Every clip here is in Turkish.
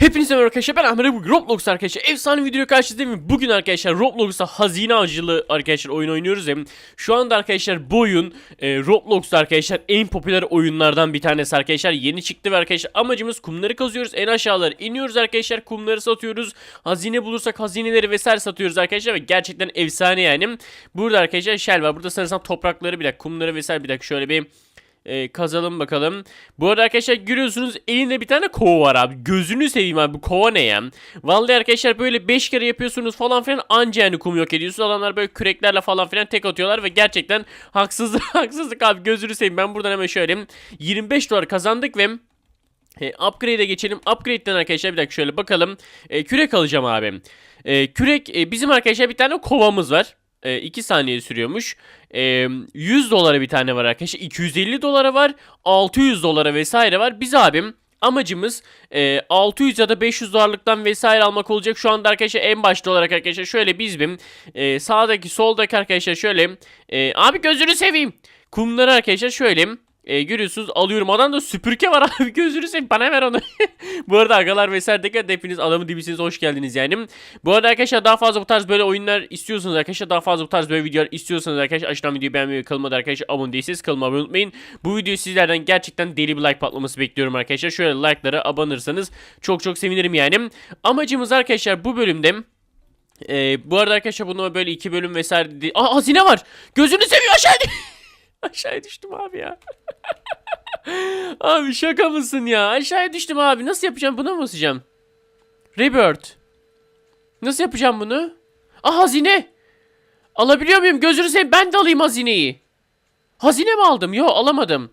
Hepinize merhaba arkadaşlar ben Ahmet bugün Roblox arkadaşlar efsane video karşınızdayım bugün arkadaşlar Roblox'ta hazine avcılığı arkadaşlar oyun oynuyoruz hem şu anda arkadaşlar bu oyun e, Roblox'ta arkadaşlar en popüler oyunlardan bir tanesi arkadaşlar. Yeni çıktı ve arkadaşlar amacımız kumları kazıyoruz. En aşağılara iniyoruz arkadaşlar kumları satıyoruz. Hazine bulursak hazineleri vesaire satıyoruz arkadaşlar ve gerçekten efsane yani. Burada arkadaşlar shell var burada sanırsam toprakları bir dakika kumları vesaire bir dakika şöyle bir e, kazalım bakalım. Bu arada arkadaşlar görüyorsunuz elinde bir tane kova var abi. Gözünü seveyim abi bu kova ne ya? Vallahi arkadaşlar böyle 5 kere yapıyorsunuz falan filan anca yani kum yok ediyorsunuz. Adamlar böyle küreklerle falan filan tek atıyorlar ve gerçekten haksızlık haksızlık abi gözünü seveyim. Ben buradan hemen şöyle 25 dolar kazandık ve e, upgrade'e geçelim. Upgrade'den arkadaşlar bir dakika şöyle bakalım. E, kürek alacağım abi. E, kürek e, bizim arkadaşlar bir tane kovamız var. 2 saniye sürüyormuş. E, 100 dolara bir tane var arkadaşlar. 250 dolara var. 600 dolara vesaire var. Biz abim amacımız e, 600 ya da 500 dolarlıktan vesaire almak olacak. Şu anda arkadaşlar en başta olarak arkadaşlar şöyle biz bir e, sağdaki soldaki arkadaşlar şöyle e, abi gözünü seveyim. Kumları arkadaşlar şöyle e, görüyorsunuz alıyorum. Adam da süpürge var abi gözünü seveyim bana ver onu. bu arada agalar vesaire dikkat hepiniz adamın dibisiniz hoş geldiniz yani. Bu arada arkadaşlar daha fazla bu tarz böyle oyunlar istiyorsanız arkadaşlar daha fazla bu tarz böyle videolar istiyorsanız arkadaşlar aşağıdan videoyu beğenmeyi da arkadaşlar abone değilseniz kanalıma unutmayın. Bu videoyu sizlerden gerçekten deli bir like patlaması bekliyorum arkadaşlar. Şöyle like'lara abanırsanız çok çok sevinirim yani. Amacımız arkadaşlar bu bölümde ee, bu arada arkadaşlar bunu böyle iki bölüm vesaire. Aa hazine var. Gözünü seviyor aşağı Aşağıya düştüm abi ya. abi şaka mısın ya? Aşağıya düştüm abi. Nasıl yapacağım? Buna mı basacağım? Rebirth. Nasıl yapacağım bunu? Ah hazine. Alabiliyor muyum? Gözünü seveyim ben de alayım hazineyi. Hazine mi aldım? Yok alamadım.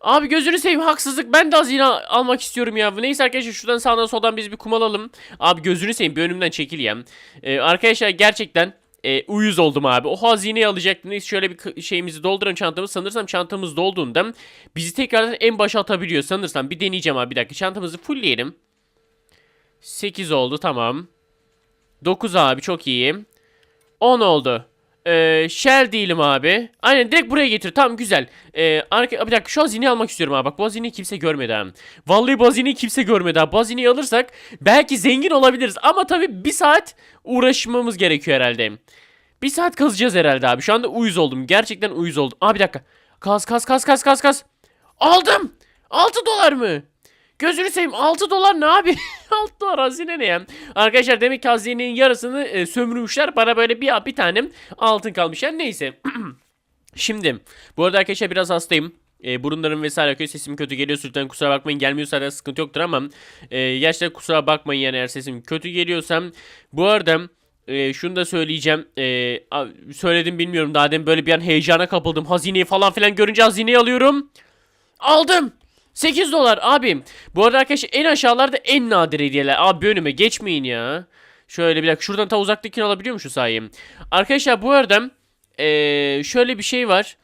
Abi gözünü seveyim haksızlık ben de hazine al- almak istiyorum ya. Neyse arkadaşlar şuradan sağdan soldan biz bir kum alalım. Abi gözünü seveyim bir önümden çekil ya. Ee, arkadaşlar gerçekten e, uyuz oldum abi. O hazineyi alacaktım. Neyse şöyle bir şeyimizi doldurun çantamız. Sanırsam çantamız dolduğunda bizi tekrardan en başa atabiliyor sanırsam. Bir deneyeceğim abi bir dakika. Çantamızı fullleyelim. 8 oldu tamam. 9 abi çok iyi. 10 oldu. Ee, shell değilim abi. Aynen direkt buraya getir. Tamam güzel. Ee, arka, bir dakika şu hazineyi almak istiyorum abi. Bak bu hazineyi kimse görmedi ha. Vallahi bu hazineyi kimse görmedi ha. Bu alırsak belki zengin olabiliriz. Ama tabii bir saat uğraşmamız gerekiyor herhalde. Bir saat kazacağız herhalde abi. Şu anda uyuz oldum. Gerçekten uyuz oldum. Aa bir dakika. Kaz kaz kaz kaz kaz kaz. Aldım. 6 dolar mı? Gözünü seveyim 6 dolar ne abi? 6 dolar hazine ne ya? Arkadaşlar demek ki hazinenin yarısını e, sömürmüşler. Bana böyle bir, bir tane altın kalmış. Yani neyse. Şimdi bu arada arkadaşlar biraz hastayım. E, burunlarım vesaire akıyor sesim kötü geliyor lütfen kusura bakmayın gelmiyorsa da sıkıntı yoktur ama e, gerçekten kusura bakmayın yani eğer sesim kötü geliyorsam bu arada e, şunu da söyleyeceğim e, söyledim bilmiyorum daha demin böyle bir an heyecana kapıldım hazineyi falan filan görünce hazineyi alıyorum aldım 8 dolar abim. Bu arada arkadaşlar en aşağılarda en nadir hediyeler. Abi önüme geçmeyin ya. Şöyle bir dakika şuradan ta uzaktakini alabiliyor mu şu sayayım? Arkadaşlar bu arada eee, şöyle bir şey var.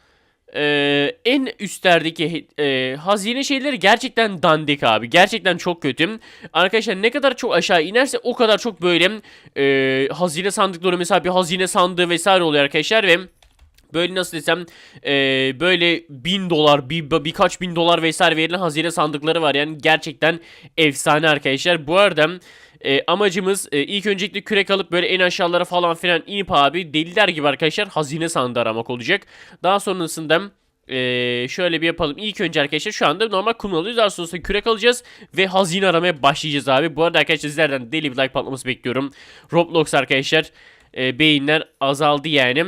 Eee, en üstlerdeki eee, hazine şeyleri gerçekten dandik abi. Gerçekten çok kötü. Arkadaşlar ne kadar çok aşağı inerse o kadar çok böyle eee, hazine sandıkları mesela bir hazine sandığı vesaire oluyor arkadaşlar ve böyle nasıl desem eee, böyle bin dolar bir, birkaç bin dolar vesaire verilen hazine sandıkları var. Yani gerçekten efsane arkadaşlar. Bu arada e, amacımız e, ilk öncelikle kürek alıp böyle en aşağılara falan filan inip abi deliler gibi arkadaşlar hazine sandığı aramak olacak. Daha sonrasında e, şöyle bir yapalım. İlk önce arkadaşlar şu anda normal kum alıyoruz. Daha sonrasında kürek alacağız ve hazine aramaya başlayacağız abi. Bu arada arkadaşlar sizlerden deli bir like patlaması bekliyorum. Roblox arkadaşlar e, beyinler azaldı yani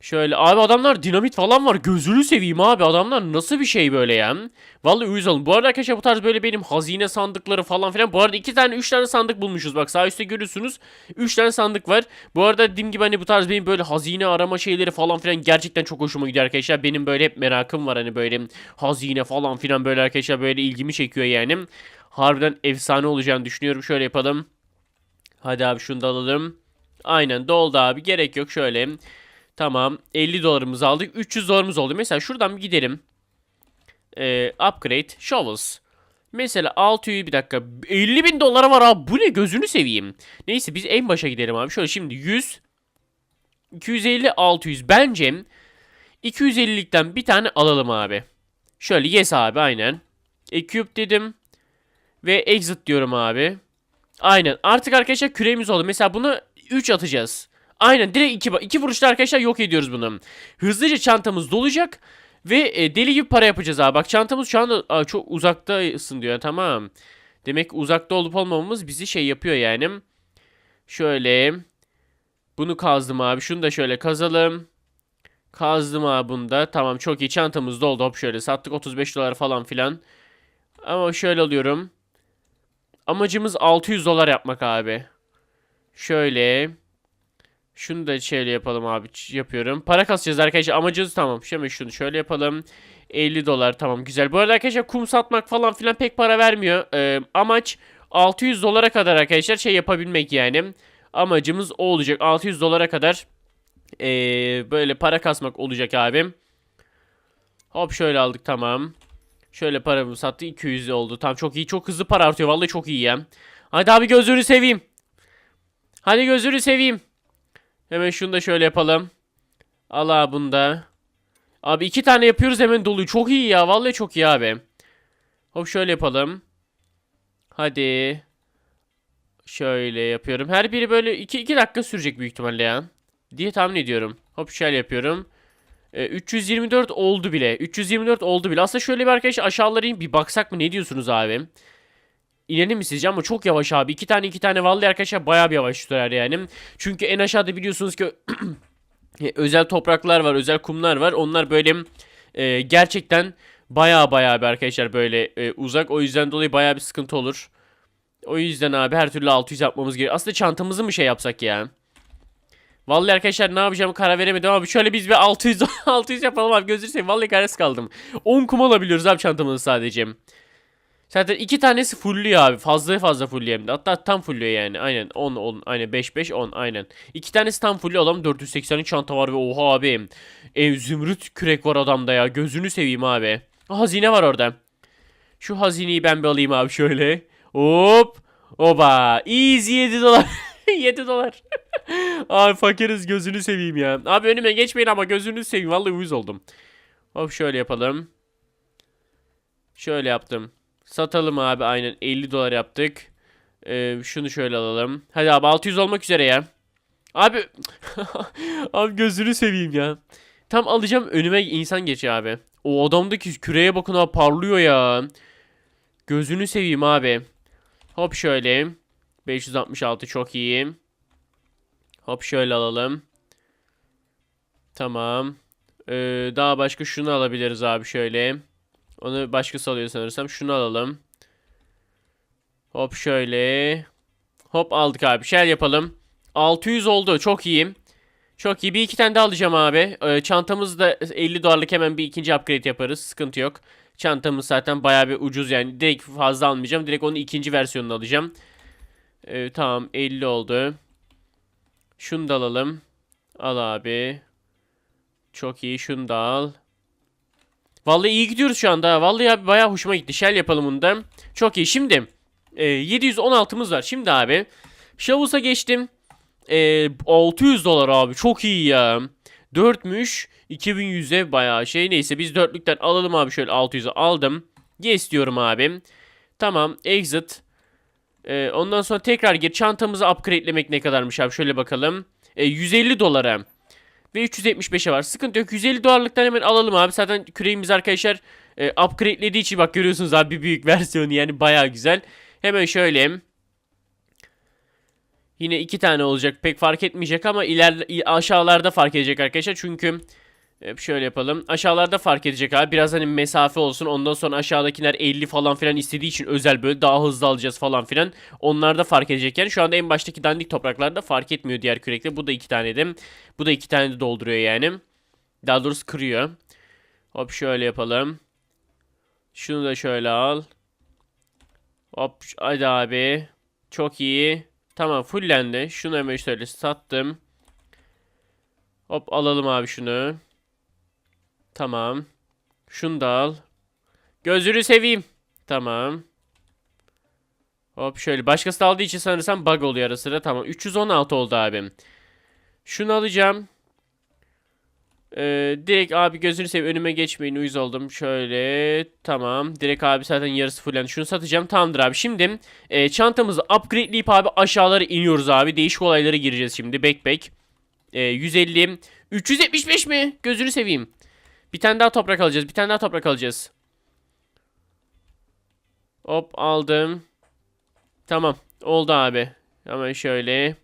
Şöyle abi adamlar dinamit falan var. Gözünü seveyim abi. Adamlar nasıl bir şey böyle ya? Vallahi uyuz olun. Bu arada arkadaşlar bu tarz böyle benim hazine sandıkları falan filan. Bu arada iki tane üç tane sandık bulmuşuz. Bak sağ üstte görüyorsunuz. Üç tane sandık var. Bu arada dediğim gibi hani bu tarz benim böyle hazine arama şeyleri falan filan gerçekten çok hoşuma gidiyor arkadaşlar. Benim böyle hep merakım var hani böyle hazine falan filan böyle arkadaşlar böyle ilgimi çekiyor yani. Harbiden efsane olacağını düşünüyorum. Şöyle yapalım. Hadi abi şunu da alalım. Aynen doldu abi. Gerek yok şöyle. Tamam. 50 dolarımızı aldık. 300 dolarımız oldu. Mesela şuradan bir gidelim. Ee, upgrade. Shovels. Mesela 600 bir dakika. 50 bin dolara var abi. Bu ne gözünü seveyim. Neyse biz en başa gidelim abi. Şöyle şimdi 100. 250 600. Bence 250'likten bir tane alalım abi. Şöyle yes abi aynen. E cube dedim. Ve exit diyorum abi. Aynen. Artık arkadaşlar küreğimiz oldu. Mesela bunu 3 atacağız. Aynen direkt 2 iki, iki vuruşta arkadaşlar yok ediyoruz bunu. Hızlıca çantamız dolacak. Ve e, deli gibi para yapacağız abi. Bak çantamız şu anda aa, çok uzaktasın diyor. Tamam. Demek uzakta olup olmamamız bizi şey yapıyor yani. Şöyle. Bunu kazdım abi. Şunu da şöyle kazalım. Kazdım abi bunu da. Tamam çok iyi. Çantamız doldu. Hop şöyle sattık 35 dolar falan filan. Ama şöyle alıyorum. Amacımız 600 dolar yapmak abi. Şöyle. Şunu da şöyle yapalım abi. Yapıyorum. Para kasacağız arkadaşlar. Amacımız tamam. Şimdi şunu şöyle yapalım. 50 dolar tamam güzel. Bu arada arkadaşlar kum satmak falan filan pek para vermiyor. Ee, amaç 600 dolara kadar arkadaşlar şey yapabilmek yani. Amacımız o olacak. 600 dolara kadar ee, böyle para kasmak olacak abim. Hop şöyle aldık tamam. Şöyle paramı sattı 200 oldu. Tamam çok iyi. Çok hızlı para artıyor. Vallahi çok iyi ya. Hadi abi gözünü seveyim. Hadi gözünü seveyim. Hemen şunu da şöyle yapalım. Al abi bunu da. Abi iki tane yapıyoruz hemen doluyor. Çok iyi ya. Vallahi çok iyi abi. Hop şöyle yapalım. Hadi. Şöyle yapıyorum. Her biri böyle 2 2 dakika sürecek büyük ihtimalle ya. Diye tahmin ediyorum. Hop şöyle yapıyorum. E, 324 oldu bile. 324 oldu bile. Aslında şöyle bir arkadaş aşağılara bir baksak mı? Ne diyorsunuz abi? İnelim mi sizce ama çok yavaş abi. İki tane iki tane vallahi arkadaşlar bayağı bir yavaş tutar yani. Çünkü en aşağıda biliyorsunuz ki e, özel topraklar var, özel kumlar var. Onlar böyle e, gerçekten bayağı bayağı bir arkadaşlar böyle e, uzak. O yüzden dolayı bayağı bir sıkıntı olur. O yüzden abi her türlü 600 yapmamız gerekiyor. Aslında çantamızı mı şey yapsak ya? Vallahi arkadaşlar ne yapacağımı karar veremedim abi. Şöyle biz bir 600 600 yapalım abi. Gözünü seveyim. Vallahi kararsız kaldım. 10 kum alabiliyoruz abi çantamızı sadece. Zaten iki tanesi fullüyor abi. Fazla fazla fullüyor hem de. Hatta tam fullüyor yani. Aynen 10 10 aynen 5 5 10 aynen. İki tanesi tam fullüyor adam 480'lik çanta var ve oha abi. E, zümrüt kürek var adamda ya. Gözünü seveyim abi. Hazine var orada. Şu hazineyi ben bir alayım abi şöyle. Hop. Oba. Easy 7 dolar. 7 dolar. abi fakiriz gözünü seveyim ya. Abi önüme geçmeyin ama gözünü seveyim. Vallahi uyuz oldum. Hop şöyle yapalım. Şöyle yaptım. Satalım abi aynen 50 dolar yaptık. Ee, şunu şöyle alalım. Hadi abi 600 olmak üzere ya. Abi abi gözünü seveyim ya. Tam alacağım önüme insan geçiyor abi. O adamdaki küreye bakın abi parlıyor ya. Gözünü seveyim abi. Hop şöyle. 566 çok iyi. Hop şöyle alalım. Tamam. Ee, daha başka şunu alabiliriz abi şöyle. Onu başkası alıyor sanırsam. Şunu alalım. Hop şöyle. Hop aldık abi. Şey yapalım. 600 oldu. Çok iyi. Çok iyi. Bir iki tane daha alacağım abi. Ee, çantamız da 50 dolarlık hemen bir ikinci upgrade yaparız. Sıkıntı yok. Çantamız zaten bayağı bir ucuz yani. Direkt fazla almayacağım. Direkt onun ikinci versiyonunu alacağım. Ee, tamam 50 oldu. Şunu da alalım. Al abi. Çok iyi. Şunu da al. Vallahi iyi gidiyoruz şu anda. Vallahi abi bayağı hoşuma gitti. Shell yapalım bunu da. Çok iyi. Şimdi e, 716'mız var. Şimdi abi Shavus'a geçtim. E, 600 dolar abi. Çok iyi ya. 4'müş. 2100'e bayağı şey. Neyse biz dörtlükten alalım abi şöyle 600'e aldım. Yes diyorum abi. Tamam. Exit. E, ondan sonra tekrar gir. Çantamızı upgrade'lemek ne kadarmış abi. Şöyle bakalım. E, 150 dolara. Ve 375'e var. Sıkıntı yok. 150 dolarlıktan hemen alalım abi. Zaten küreğimiz arkadaşlar e, upgradelediği için bak görüyorsunuz abi büyük versiyonu yani baya güzel. Hemen şöyle. Yine iki tane olacak. Pek fark etmeyecek ama ileride aşağılarda fark edecek arkadaşlar. Çünkü e, şöyle yapalım. Aşağılarda fark edecek abi. Biraz hani mesafe olsun. Ondan sonra aşağıdakiler 50 falan filan istediği için özel böyle daha hızlı alacağız falan filan. Onlar da fark edecek yani. Şu anda en baştaki dandik topraklarda fark etmiyor diğer kürekle. Bu da iki tane de. Bu da iki tane de dolduruyor yani. Daha doğrusu kırıyor. Hop şöyle yapalım. Şunu da şöyle al. Hop hadi abi. Çok iyi. Tamam fullendi. Şunu hemen şöyle sattım. Hop alalım abi şunu. Tamam. Şunu da al. Gözünü seveyim. Tamam. Hop şöyle. Başkası aldığı için sanırsam bug oluyor ara sıra. Tamam. 316 oldu abim. Şunu alacağım. Ee, direkt abi gözünü seveyim önüme geçmeyin uyuz oldum. Şöyle tamam. Direkt abi zaten yarısı fullendi. Şunu satacağım. Tamamdır abi. Şimdi e, çantamızı upgradeleyip abi aşağılara iniyoruz abi. Değişik olaylara gireceğiz şimdi. Backpack. E, 150. 375 mi? Gözünü seveyim. Bir tane daha toprak alacağız. Bir tane daha toprak alacağız. Hop aldım. Tamam. Oldu abi. Hemen şöyle.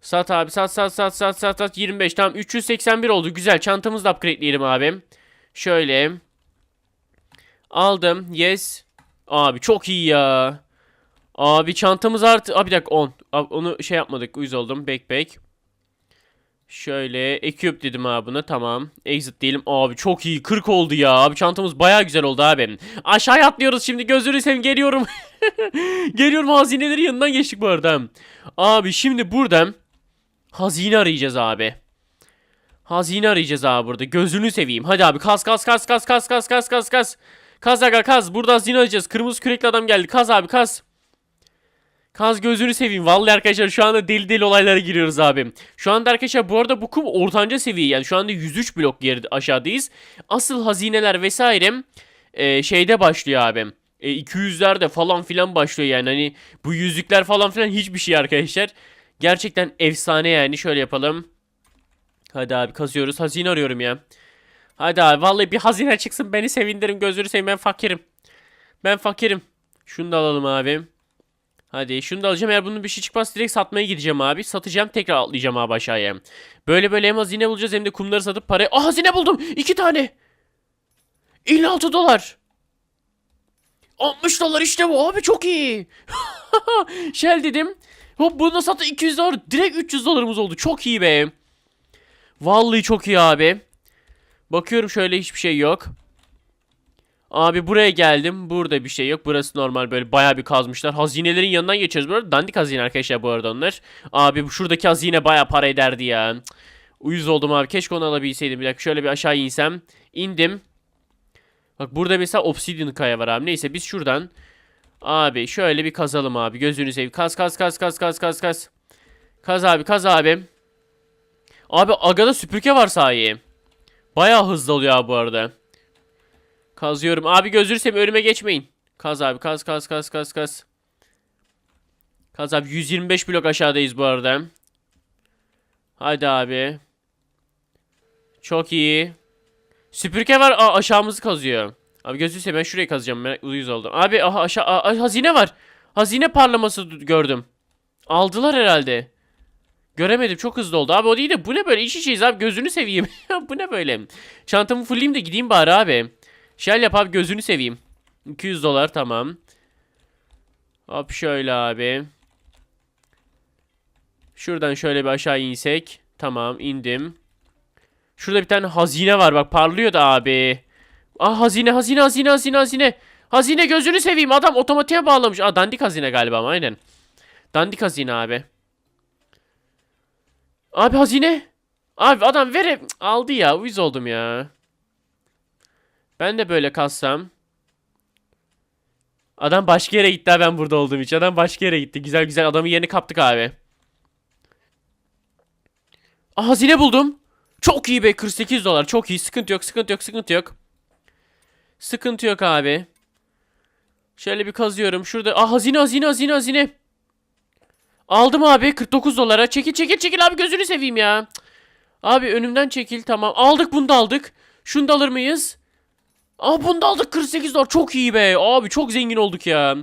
Sat abi sat sat sat sat sat sat 25 tamam 381 oldu güzel çantamızı da upgrade'leyelim abi. Şöyle. Aldım yes. Abi çok iyi ya. Abi çantamız artı abi bir dakika 10. Abi onu şey yapmadık uyuz oldum backpack. Şöyle equip dedim abi buna tamam. Exit diyelim. Abi çok iyi 40 oldu ya. Abi çantamız baya güzel oldu abi. Aşağıya atlıyoruz şimdi gözünü seveyim geliyorum. geliyorum hazinelerin yanından geçtik bu arada. Abi şimdi buradan hazine arayacağız abi. Hazine arayacağız abi burada. Gözünü seveyim. Hadi abi kas kas kas kas kas kas kas kas kas. Kaz aga kaz. Burada hazine arayacağız. Kırmızı kürekli adam geldi. Kaz abi kaz. Kaz gözünü seveyim. Vallahi arkadaşlar şu anda deli deli olaylara giriyoruz abi. Şu anda arkadaşlar bu arada bu kum ortanca seviye. Yani şu anda 103 blok geri aşağıdayız. Asıl hazineler vesaire e, şeyde başlıyor abi. E, 200'lerde falan filan başlıyor yani. Hani bu yüzükler falan filan hiçbir şey arkadaşlar. Gerçekten efsane yani. Şöyle yapalım. Hadi abi kazıyoruz. Hazine arıyorum ya. Hadi abi vallahi bir hazine çıksın beni sevindirin. Gözünü seveyim ben fakirim. Ben fakirim. Şunu da alalım abi. Hadi şunu da alacağım. Eğer bunun bir şey çıkmaz direkt satmaya gideceğim abi. Satacağım tekrar atlayacağım abi aşağıya. Böyle böyle hem hazine bulacağız hem de kumları satıp parayı... Ah hazine buldum. iki tane. 56 dolar. 60 dolar işte bu abi çok iyi. Shell dedim. Hop bunu da sattı 200 dolar. Direkt 300 dolarımız oldu. Çok iyi be. Vallahi çok iyi abi. Bakıyorum şöyle hiçbir şey yok. Abi buraya geldim. Burada bir şey yok. Burası normal böyle bayağı bir kazmışlar. Hazinelerin yanından geçiyoruz. Bu arada dandik hazine arkadaşlar bu arada onlar. Abi şuradaki hazine bayağı para ederdi ya. Uyuz oldum abi. Keşke onu alabilseydim. Bir dakika şöyle bir aşağı insem. İndim. Bak burada mesela obsidian kaya var abi. Neyse biz şuradan. Abi şöyle bir kazalım abi. Gözünü seveyim. Kaz kaz kaz kaz kaz kaz kaz. Kaz abi kaz abi. Abi agada süpürge var sahi. Bayağı hızlı oluyor abi bu arada. Kazıyorum. Abi gözünü seveyim önüme geçmeyin. Kaz abi kaz kaz kaz kaz kaz. Kaz abi 125 blok aşağıdayız bu arada. Hadi abi. Çok iyi. Süpürge var. Aa, aşağımızı kazıyor. Abi seveyim ben şurayı kazacağım. Ben uyuz oldum. Abi aha, aşağı aa, hazine var. Hazine parlaması gördüm. Aldılar herhalde. Göremedim çok hızlı oldu. Abi o değil de bu ne böyle iş işeyiz abi gözünü seveyim. bu ne böyle. Çantamı fulleyim de gideyim bari abi. Şel yap abi gözünü seveyim. 200 dolar tamam. Hop şöyle abi. Şuradan şöyle bir aşağı insek. Tamam indim. Şurada bir tane hazine var bak parlıyor da abi. Ah hazine hazine hazine hazine hazine. Hazine gözünü seveyim adam otomatiğe bağlamış. Aa dandik hazine galiba ama aynen. Dandik hazine abi. Abi hazine. Abi adam vere aldı ya uyuz oldum ya. Ben de böyle kalsam. Adam başka yere gitti ben burada olduğum için. Adam başka yere gitti. Güzel güzel adamın yerini kaptık abi. Aa, hazine buldum. Çok iyi be 48 dolar. Çok iyi. Sıkıntı yok sıkıntı yok sıkıntı yok. Sıkıntı yok abi. Şöyle bir kazıyorum. Şurada. Aa hazine hazine hazine hazine. Aldım abi 49 dolara. Çekil çekil çekil abi gözünü seveyim ya. Abi önümden çekil tamam. Aldık bunu da aldık. Şunu da alır mıyız? Aa bunu da aldık 48 dolar. Çok iyi be. Abi çok zengin olduk ya.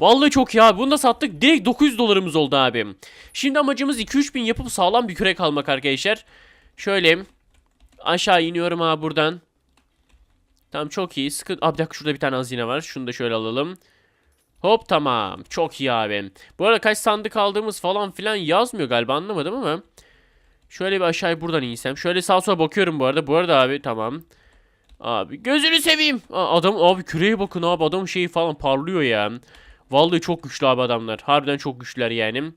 Vallahi çok iyi abi. Bunu da sattık. Direkt 900 dolarımız oldu abi. Şimdi amacımız 2-3 bin yapıp sağlam bir kürek almak arkadaşlar. Şöyle. Aşağı iniyorum abi buradan. Tamam çok iyi. Sıkın. Abi dakika şurada bir tane hazine var. Şunu da şöyle alalım. Hop tamam. Çok iyi abi. Bu arada kaç sandık aldığımız falan filan yazmıyor galiba anlamadım ama. Şöyle bir aşağıya buradan insem. Şöyle sağa sola bakıyorum bu arada. Bu arada abi tamam. Abi gözünü seveyim. Adam abi küreye bakın abi adamın şeyi falan parlıyor ya. Vallahi çok güçlü abi adamlar. Harbiden çok güçlüler yani.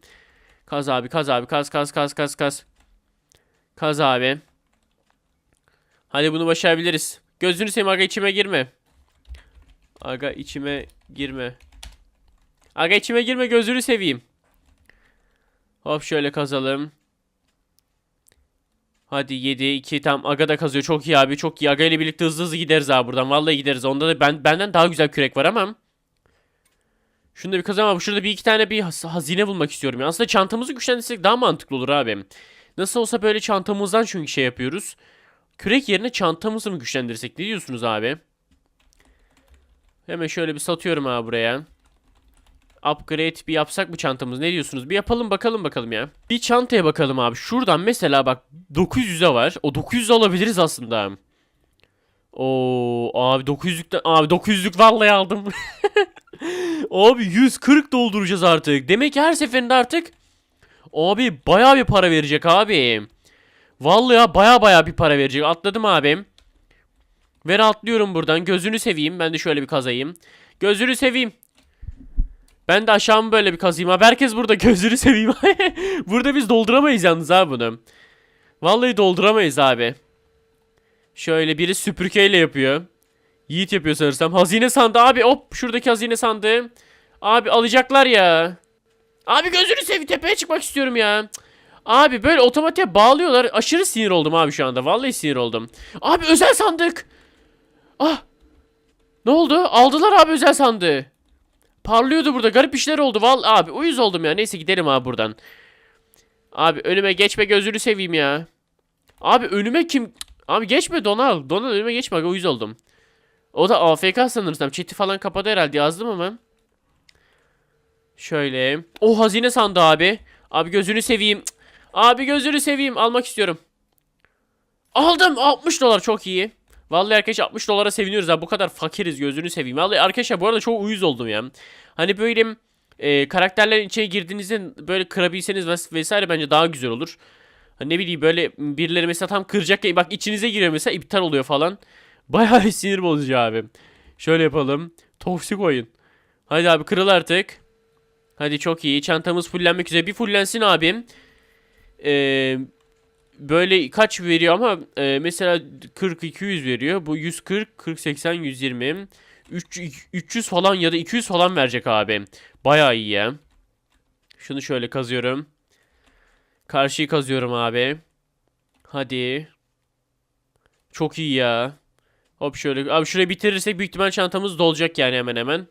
Kaz abi kaz abi kaz kaz kaz kaz kaz. Kaz abi. Hadi bunu başarabiliriz. Gözünü seveyim aga içime girme. Aga içime girme. Aga içime girme gözünü seveyim. Hop şöyle kazalım. Hadi 7 2 tam Aga da kazıyor. Çok iyi abi. Çok iyi. Aga ile birlikte hızlı hızlı gideriz abi buradan. Vallahi gideriz. Onda da ben benden daha güzel kürek var ama. Şunu da bir kazanalım. Şurada bir iki tane bir haz- hazine bulmak istiyorum. ya. Aslında çantamızı güçlendirsek daha mantıklı olur abi. Nasıl olsa böyle çantamızdan çünkü şey yapıyoruz. Kürek yerine çantamızı mı güçlendirsek? Ne diyorsunuz abi? Hemen şöyle bir satıyorum abi buraya. Upgrade bir yapsak mı çantamız? Ne diyorsunuz? Bir yapalım bakalım bakalım ya. Bir çantaya bakalım abi. Şuradan mesela bak 900'e var. O 900 alabiliriz aslında. Oo abi 900'lükten abi 900'lük vallahi aldım. abi 140 dolduracağız artık. Demek ki her seferinde artık abi bayağı bir para verecek abi. Vallahi ya baya baya bir para verecek. Atladım abim. Ver atlıyorum buradan. Gözünü seveyim. Ben de şöyle bir kazayım. Gözünü seveyim. Ben de aşağımı böyle bir kazayım abi. Herkes burada gözünü seveyim. burada biz dolduramayız yalnız abi bunu. Vallahi dolduramayız abi. Şöyle biri süpürgeyle yapıyor. Yiğit yapıyor sanırsam. Hazine sandığı abi hop şuradaki hazine sandığı. Abi alacaklar ya. Abi gözünü seveyim tepeye çıkmak istiyorum ya. Abi böyle otomatiğe bağlıyorlar. Aşırı sinir oldum abi şu anda. Vallahi sinir oldum. Abi özel sandık. Ah. Ne oldu? Aldılar abi özel sandığı. Parlıyordu burada. Garip işler oldu. Vallahi abi uyuz oldum ya. Neyse gidelim abi buradan. Abi önüme geçme gözünü seveyim ya. Abi önüme kim? Abi geçme Donal. Donal önüme geçme. Bak, Uyuz oldum. O da AFK sanırsam. Chat'i falan kapadı herhalde. Yazdım ama. Şöyle. O hazine sandı abi. Abi gözünü seveyim. Abi gözünü seveyim. Almak istiyorum. Aldım. 60 dolar çok iyi. Vallahi arkadaşlar 60 dolara seviniyoruz ha. Bu kadar fakiriz gözünü seveyim. Vallahi arkadaşlar bu arada çok uyuz oldum ya. Hani böyle e, karakterlerin içine girdiğinizde böyle kırabilseniz ves- vesaire bence daha güzel olur. Hani ne bileyim böyle birileri mesela tam kıracak ya bak içinize giriyor mesela iptal oluyor falan. Bayağı sinir bozucu abi. Şöyle yapalım. Toksik oyun. Hadi abi kırıl artık. Hadi çok iyi. Çantamız fullenmek üzere. Bir fullensin abim. Eee böyle kaç veriyor ama e, mesela 40 200 veriyor. Bu 140 40 80 120 3 300 falan ya da 200 falan verecek abi. Bayağı iyi ya. Şunu şöyle kazıyorum. Karşıyı kazıyorum abi. Hadi. Çok iyi ya. Hop şöyle. Abi şurayı bitirirsek büyük ihtimal çantamız dolacak yani hemen hemen.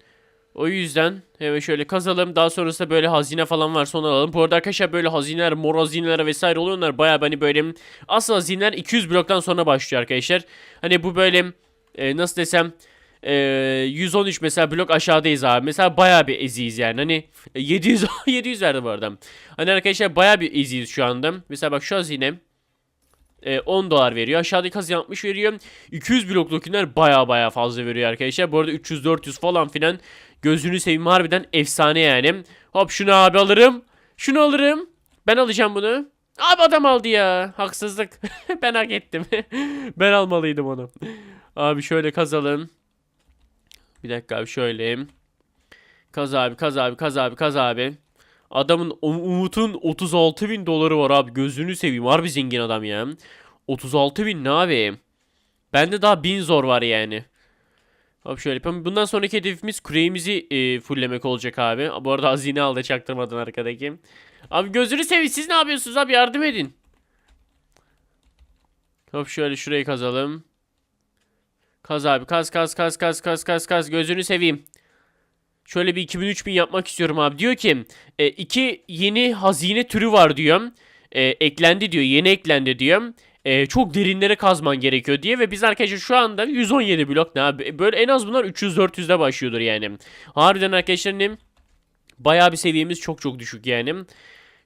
O yüzden hemen şöyle kazalım. Daha sonrasında böyle hazine falan varsa onu alalım. Bu arada arkadaşlar böyle hazineler, mor hazineler vesaire oluyorlar. Baya hani böyle asıl hazineler 200 bloktan sonra başlıyor arkadaşlar. Hani bu böyle e, nasıl desem e, 113 mesela blok aşağıdayız abi. Mesela baya bir eziyiz yani. Hani 700 700 verdi bu arada. Hani arkadaşlar baya bir eziyiz şu anda. Mesela bak şu hazine e, 10 dolar veriyor. Aşağıdaki hazine 60 veriyor. 200 blokdakiler baya baya fazla veriyor arkadaşlar. Bu arada 300-400 falan filan gözünü seveyim harbiden efsane yani. Hop şunu abi alırım. Şunu alırım. Ben alacağım bunu. Abi adam aldı ya. Haksızlık. ben hak ettim. ben almalıydım onu. Abi şöyle kazalım. Bir dakika abi şöyle. Kaz abi kaz abi kaz abi kaz abi. Adamın Um- Umut'un 36 bin doları var abi. Gözünü seveyim. Harbi zengin adam ya. 36 bin ne abi? Bende daha 1000 zor var yani. Hop şöyle yapalım. Bundan sonraki hedefimiz küreğimizi e, fulllemek olacak abi. Bu arada hazine aldı çaktırmadan arkadaki. Abi gözünü seveyim. Siz ne yapıyorsunuz abi? Yardım edin. Hop şöyle şurayı kazalım. Kaz abi. Kaz kaz kaz kaz kaz kaz kaz. Gözünü seveyim. Şöyle bir 2000-3000 yapmak istiyorum abi. Diyor ki e, iki yeni hazine türü var diyor. E, eklendi diyor. Yeni eklendi diyor. E, çok derinlere kazman gerekiyor diye ve biz arkadaşlar şu anda 117 blok ne abi? Böyle en az bunlar 300-400'de başlıyordur yani. Harbiden arkadaşlar hani bayağı bir seviyemiz çok çok düşük yani.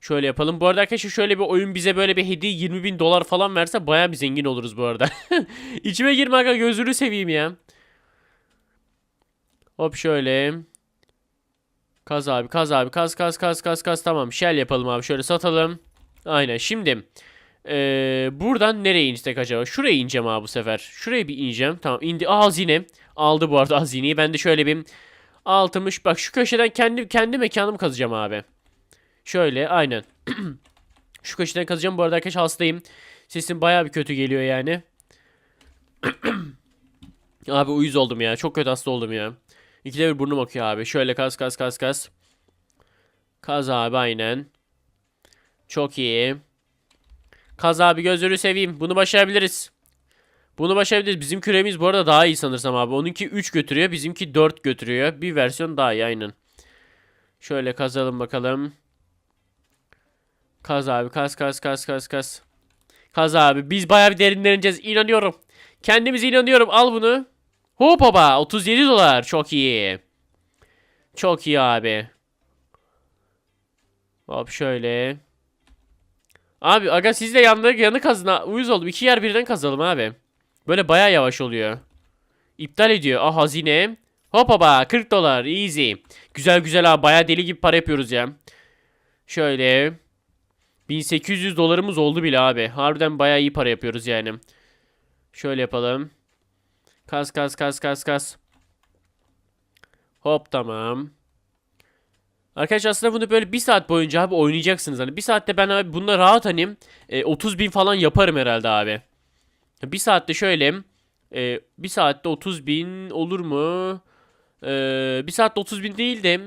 Şöyle yapalım. Bu arada arkadaşlar şöyle bir oyun bize böyle bir hediye 20 bin dolar falan verse bayağı bir zengin oluruz bu arada. İçime girme aga gözünü seveyim ya. Hop şöyle. Kaz abi kaz abi kaz kaz kaz kaz kaz tamam shell yapalım abi şöyle satalım. Aynen şimdi ee, buradan nereye insek acaba? Şuraya ineceğim abi bu sefer. Şuraya bir ineceğim. Tamam indi. Aa hazine. Aldı bu arada hazineyi. Ben de şöyle bir altmış. Bak şu köşeden kendi kendi mekanımı kazacağım abi. Şöyle aynen. şu köşeden kazacağım. Bu arada arkadaşlar hastayım. Sesim baya bir kötü geliyor yani. abi uyuz oldum ya. Çok kötü hasta oldum ya. İkide bir burnum akıyor abi. Şöyle kaz kaz kaz kaz. Kaz abi aynen. Çok iyi. Kaz abi gözünü seveyim. Bunu başarabiliriz. Bunu başarabiliriz. Bizim küremiz bu arada daha iyi sanırsam abi. Onunki 3 götürüyor. Bizimki 4 götürüyor. Bir versiyon daha iyi aynen. Şöyle kazalım bakalım. Kaz abi kaz kaz kaz kaz kaz. Kaz abi biz bayağı bir derinleneceğiz. İnanıyorum. Kendimize inanıyorum. Al bunu. Hop hopa 37 dolar. Çok iyi. Çok iyi abi. Hop şöyle. Abi aga siz de yandı, yanı kazın. Uyuz oldum. İki yer birden kazalım abi. Böyle baya yavaş oluyor. İptal ediyor. Ah hazine. Hop hopa 40 dolar. Easy. Güzel güzel abi. Baya deli gibi para yapıyoruz ya. Şöyle. 1800 dolarımız oldu bile abi. Harbiden baya iyi para yapıyoruz yani. Şöyle yapalım. Kas kas kas kas kas. Hop tamam. Arkadaşlar aslında bunu böyle bir saat boyunca abi oynayacaksınız. Hani bir saatte ben abi bununla rahat hani e, 30 bin falan yaparım herhalde abi. Bir saatte şöyle e, bir saatte 30 bin olur mu? E, bir saatte 30 bin değil de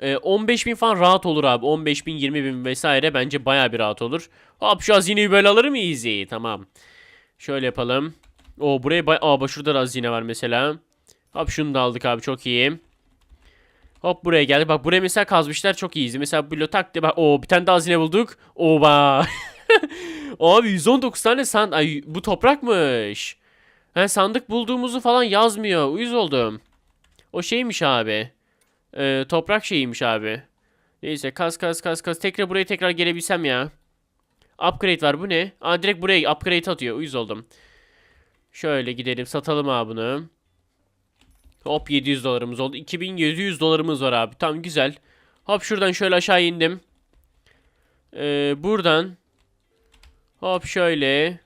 e, 15 bin falan rahat olur abi. 15 bin 20 bin vesaire bence baya bir rahat olur. Hop şu hazineyi böyle alır easy? Tamam. Şöyle yapalım. O buraya bay... Aa şurada da hazine var mesela. Hop şunu da aldık abi çok iyi. Hop buraya geldi. Bak buraya mesela kazmışlar çok iyiyiz. Mesela böyle tak diye bak. Oo bir tane daha hazine bulduk. Oba. abi 119 tane sand... Ay bu toprakmış. He sandık bulduğumuzu falan yazmıyor. Uyuz oldum. O şeymiş abi. Ee, toprak şeyiymiş abi. Neyse kaz kaz kaz kaz. Tekrar buraya tekrar gelebilsem ya. Upgrade var bu ne? Aa direkt buraya upgrade atıyor. Uyuz oldum. Şöyle gidelim satalım abi bunu. Hop 700 dolarımız oldu. 2700 dolarımız var abi. Tam güzel. Hop şuradan şöyle aşağı indim. Ee, buradan. Hop şöyle.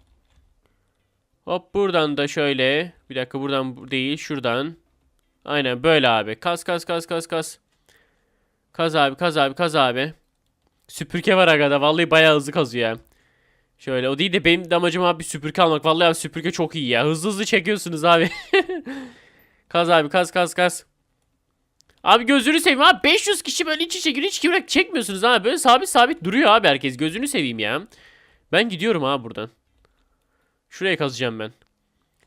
Hop buradan da şöyle. Bir dakika buradan bu- değil şuradan. Aynen böyle abi. Kaz kaz kaz kaz kaz. Kaz abi kaz abi kaz abi. Süpürge var agada. Vallahi bayağı hızlı kazıyor. Şöyle o değil de benim de amacım abi süpürge almak. Vallahi abi süpürge çok iyi ya. Hızlı hızlı çekiyorsunuz abi. kaz abi kaz kaz kaz. Abi gözünü seveyim abi 500 kişi böyle iç içe giriyor hiç kimle çekmiyorsunuz abi. Böyle sabit sabit duruyor abi herkes. Gözünü seveyim ya. Ben gidiyorum abi buradan. Şuraya kazacağım ben.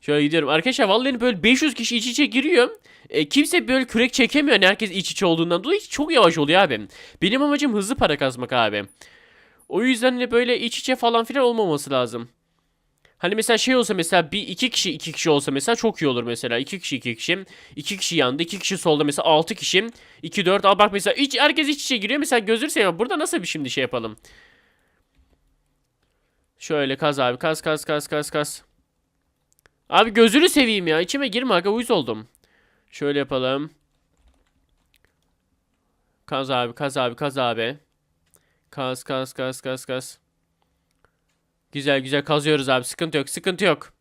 Şöyle gidiyorum. Arkadaşlar vallahi böyle 500 kişi iç içe giriyor. E, kimse böyle kürek çekemiyor. Yani herkes iç içe olduğundan dolayı çok yavaş oluyor abi. Benim amacım hızlı para kazmak abi. O yüzden de böyle iç içe falan filan olmaması lazım. Hani mesela şey olsa mesela bir iki kişi iki kişi olsa mesela çok iyi olur mesela. iki kişi iki kişi. iki kişi yandı iki kişi solda mesela altı kişi. iki dört al bak mesela iç, herkes iç içe giriyor. Mesela gözür seveyim burada nasıl bir şimdi şey yapalım. Şöyle kaz abi kaz kaz kaz kaz kaz. Abi gözünü seveyim ya içime girme aga uyuz oldum. Şöyle yapalım. Kaz abi kaz abi kaz abi. Kaz kaz kaz kaz kaz. Güzel güzel kazıyoruz abi. Sıkıntı yok. Sıkıntı yok.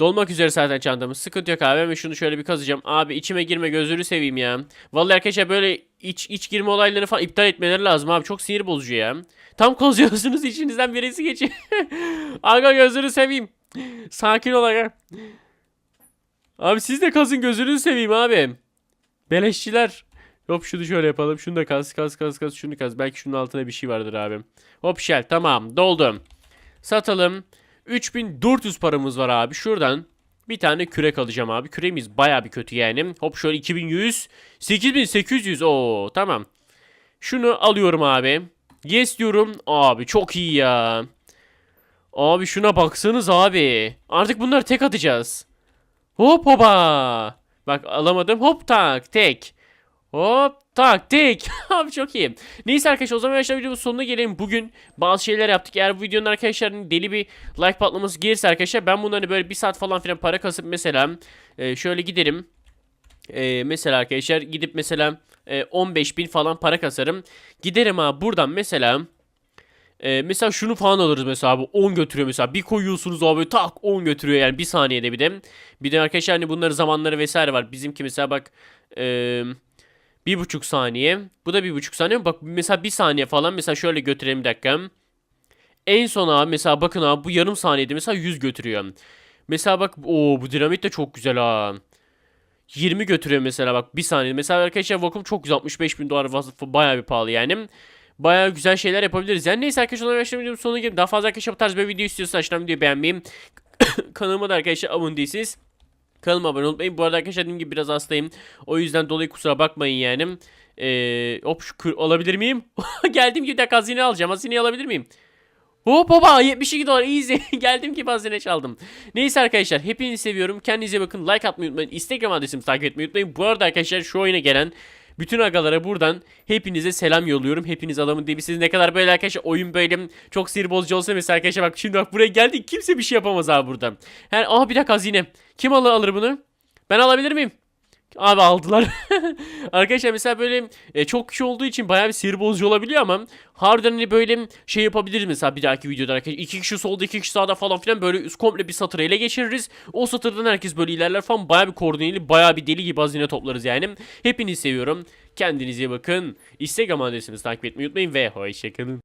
Dolmak üzere zaten çantamız. Sıkıntı yok abi. Hemen şunu şöyle bir kazacağım. Abi içime girme gözünü seveyim ya. Vallahi arkadaşlar böyle iç iç girme olaylarını falan iptal etmeleri lazım abi. Çok sinir bozucu ya. Tam kazıyorsunuz içinizden birisi geçiyor. Aga gözünü seveyim. Sakin ol aga. Abi siz de kazın gözünü seveyim abi. Beleşçiler. Hop şunu şöyle yapalım. Şunu da kaz kaz kaz kaz şunu kaz. Belki şunun altına bir şey vardır abi. Hop şel tamam doldum. Satalım. 3400 paramız var abi. Şuradan bir tane kürek alacağım abi. Küreğimiz baya bir kötü yani. Hop şöyle 2100. 8800. Oo tamam. Şunu alıyorum abi. Yes diyorum. Abi çok iyi ya. Abi şuna baksanız abi. Artık bunları tek atacağız. Hop hopa. Bak alamadım. Hop tak tek. Hop tak tek. Abi çok iyi. Neyse arkadaşlar o zaman arkadaşlar videonun sonuna gelelim. Bugün bazı şeyler yaptık. Eğer bu videonun arkadaşlar deli bir like patlaması gelirse arkadaşlar ben bunları böyle bir saat falan filan para kasıp mesela e, şöyle giderim. E, mesela arkadaşlar gidip mesela e, 15 bin falan para kasarım. Giderim abi buradan mesela ee, mesela şunu falan alırız mesela abi 10 götürüyor mesela bir koyuyorsunuz abi tak 10 götürüyor yani bir saniyede bir de. Bir de arkadaşlar hani bunların zamanları vesaire var. Bizimki mesela bak ee, bir buçuk saniye. Bu da bir buçuk saniye. Bak mesela bir saniye falan mesela şöyle götürelim bir dakika. En son abi mesela bakın abi bu yarım saniyede mesela 100 götürüyor. Mesela bak o bu dinamit de çok güzel ha. 20 götürüyor mesela bak bir saniye. Mesela arkadaşlar vakum çok güzel 65 bin dolar bayağı bir pahalı yani. Bayağı güzel şeyler yapabiliriz. Yani neyse arkadaşlar zaman videonun sonuna gelin. Daha fazla arkadaşlar bu tarz bir video istiyorsanız aşağıdan videoyu beğenmeyi. Kanalıma da arkadaşlar abone değilseniz Kanalıma abone olmayı. Bu arada arkadaşlar dediğim gibi biraz hastayım. O yüzden dolayı kusura bakmayın yani. Ee, hop şu kır alabilir miyim? Geldim ki bir dakika hazine alacağım. Hazineyi alabilir miyim? Hop baba 72 dolar easy. Geldim ki hazine çaldım. Neyse arkadaşlar hepinizi seviyorum. Kendinize bakın. Like atmayı unutmayın. Instagram adresimi takip etmeyi unutmayın. Bu arada arkadaşlar şu oyuna gelen bütün agalara buradan hepinize selam yolluyorum. Hepiniz adamın dibisiniz. Ne kadar böyle arkadaşlar oyun böyle çok sinir bozucu olsa mesela arkadaşlar bak şimdi bak buraya geldik. Kimse bir şey yapamaz abi burada. Her aha bir dakika hazine. Kim alır, alır bunu? Ben alabilir miyim? Abi aldılar. Arkadaşlar mesela böyle e, çok kişi olduğu için bayağı bir sinir bozucu olabiliyor ama harbiden hani böyle şey yapabiliriz mesela bir dahaki videoda arkadaşlar. iki kişi solda iki kişi sağda falan filan böyle komple bir satırı ele geçiririz. O satırdan herkes böyle ilerler falan bayağı bir koordineli bayağı bir deli gibi hazine toplarız yani. Hepinizi seviyorum. Kendinize iyi bakın. Instagram adresimizi takip etmeyi unutmayın ve hoşçakalın.